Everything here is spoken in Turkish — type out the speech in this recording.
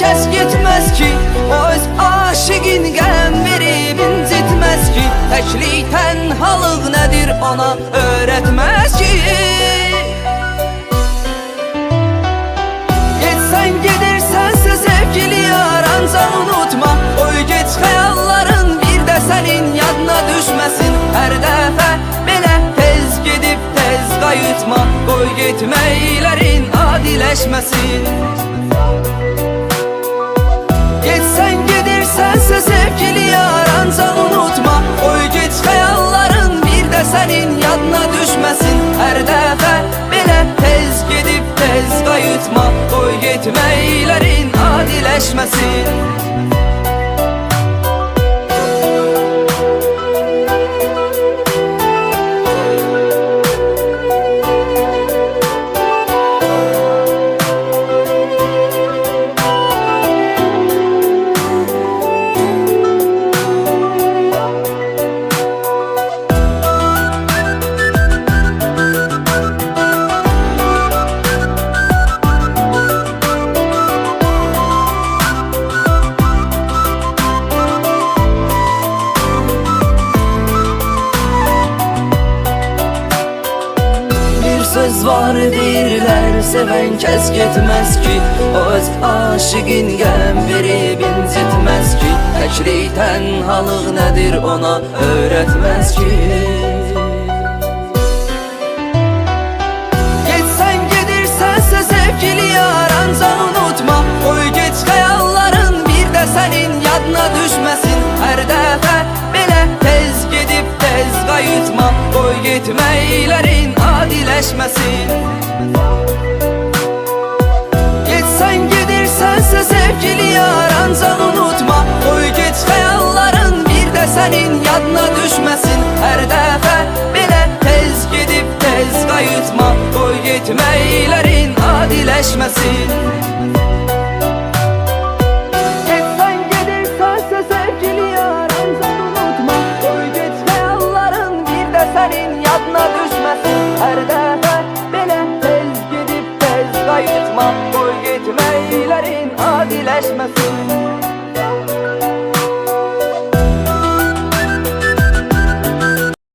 kəs getməz ki. Öz aşıqin qəm verib incitməz ki. Təklik tənhalıq nədir ona öyrətməz ki. Geçsen gidersense sevgili yar ancak unutma. Oy geç hayalların bir de senin yadına düşmesin. Her defa bile tez gidip tez kayıtma. Koy gitmeylerin yadına düşmesin Her defa. Bile tez gidip tez kayıtma Koy gitmeylerin adileşmesin söz var deyirlər Sevən kəs getməz ki. Öz aşıqin qəm verib incitməz ki. Təklik tənhalıq nədir ona öyrətməz ki. Geçsen gidersense sevgili yar ancak unutma. Oy geç hayalların bir de senin yadına düşmesin. Her defa bile tez gidip tez kayıtma. Oy gitmeylerin gidersense sevgili yar ancak unutma. Oy geç hayalların bir de senin yadına düşmesin. Her defa bile tez gidip tez kayıtma. Oy gitmeylerin adileşmesin. Geçsen gidersense sevgili yar ancak unutma. Oy geç hayalların bir de senin yadına düşmesin. Her defa bile tez gidip tez kayıtma Oy gitmeylerin adileşmesin